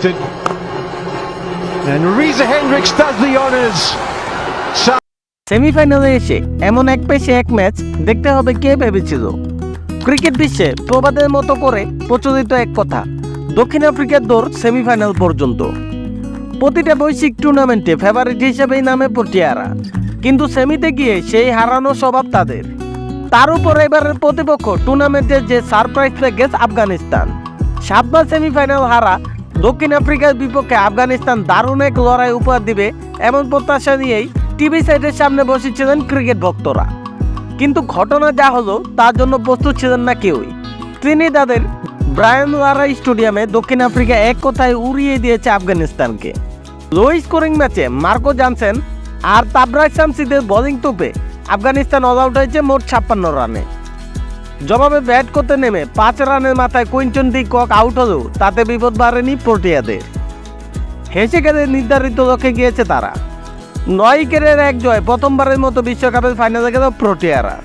And Reza Hendricks does the honours. সেমিফাইনালে এসে এমন এক পেশে এক ম্যাচ দেখতে হবে কে ভেবেছিল। ক্রিকেট বিশ্বে প্রবাদের মতো করে প্রচলিত এক কথা, দক্ষিণ আফ্রিকার দৌড় সেমিফাইনাল পর্যন্ত। প্রতিটা বৈশ্বিক টুর্নামেন্টে ফেভারিট হিসেবেই নামে পটিয়ারা, কিন্তু সেমিতে গিয়ে সেই হারানো স্বভাব তাদের। তার উপর এবারের প্রতিপক্ষ টুর্নামেন্টের যে সারপ্রাইজ প্যাকেজ আফগানিস্তান, সাতবার সেমিফাইনাল হারা দক্ষিণ আফ্রিকার বিপক্ষে আফগানিস্তান দারুণ এক লড়াই উপহার দিবে এমন প্রত্যাশা নিয়েই টিভি সেটের সামনে বসেছিলেন ক্রিকেট ভক্তরা। কিন্তু ঘটনা যা হলো, তার জন্য প্রস্তুত ছিলেন না কেউই। তিনি তাদের ব্রায়ান লারা স্টেডিয়ামে দক্ষিণ আফ্রিকা এক কথায় উড়িয়ে দিয়েছে আফগানিস্তানকে। লো স্কোরিং ম্যাচে মার্কো জানসেন আর তাবরাজ শামসিদের বোলিং তোপে আফগানিস্তান অল আউট হয়েছে মোট ছাপ্পান্ন রানে। জবাবে ব্যাট করতে নেমে পাঁচ রানের মাথায় কুইন্টন ডি কক আউট হলেও তাতে বিপদ বাড়েনি প্রোটিয়াদের। হেসে গেলে নির্ধারিত লক্ষ্যে গিয়েছে তারা। নয় উইকেটের এক জয় প্রথমবারের মতো বিশ্বকাপের ফাইনালে গেল প্রোটিয়ারা।